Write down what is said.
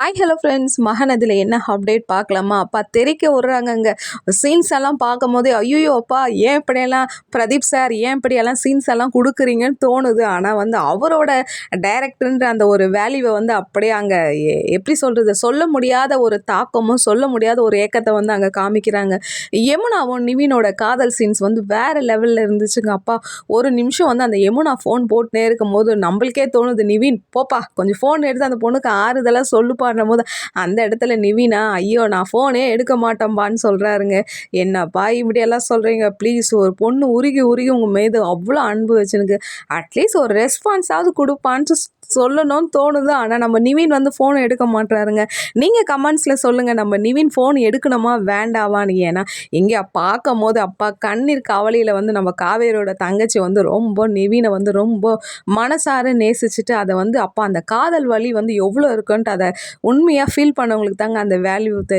Hi hello friends மகன் என்ன update பார்க்கலாமா? அப்பா தெரிக்க விட்றாங்கங்க சீன்ஸ் எல்லாம் பார்க்கும் போதே ஐயோ அப்பா ஏன் இப்படியெல்லாம் பிரதீப் சார் ஏன் இப்படியெல்லாம் சீன்ஸ் எல்லாம் கொடுக்குறீங்கன்னு தோணுது. ஆனால் வந்து அவரோட டைரக்டர்ன்ற அந்த ஒரு வேல்யூவை வந்து அப்படியே அங்கே எப்படி சொல்கிறது சொல்ல முடியாத ஒரு தாக்கமும் சொல்ல முடியாத ஒரு ஏக்கத்தை வந்து அங்கே காமிக்கிறாங்க. யமுனாவும் நிவினோட காதல் சீன்ஸ் வந்து வேறு லெவலில் இருந்துச்சுங்க அப்பா. ஒரு நிமிஷம் வந்து அந்த யமுனா ஃபோன் போட்டுனே இருக்கும் போது நம்மளுக்கே தோணுது நிவின் போப்பா கொஞ்சம் ஃபோன் எடுத்து அந்த பொண்ணுக்கு ஆறுதலாக சொல்லுப்பா போது அந்த இடத்துல நிவினா ஐயோ நான் ஃபோனே எடுக்க மாட்டேன்பான்னு சொல்கிறாருங்க என்னப்பா இப்படியெல்லாம் சொல்கிறீங்க ப்ளீஸ் ஒரு பொண்ணு உருகி உருகி உங்கள் மீது அவ்வளோ அன்பு வச்சுனுக்கு அட்லீஸ்ட் ஒரு ரெஸ்பான்ஸாவது கொடுப்பான்னு சொல்லணும்னு தோணுது. ஆனால் நம்ம நிவின் வந்து ஃபோன் எடுக்க மாட்டுறாருங்க நீங்கள் கமெண்ட்ஸில் சொல்லுங்கள் நம்ம நிவின் ஃபோன் எடுக்கணுமா? வேண்டாவான்னு. ஏன்னா இங்கே பார்க்கும் போது அப்பா கண்ணீர் கவலையில் வந்து நம்ம காவேரியோட தங்கச்சி வந்து ரொம்ப நிவினை வந்து ரொம்ப மனசார நேசிச்சுட்டு அதை வந்து அப்பா அந்த காதல் வழி வந்து எவ்வளோ இருக்குன்ட்டு அதை உண்மையாக ஃபீல் பண்ணவங்களுக்கு தாங்க அந்த வேல்யூ தெரியும்.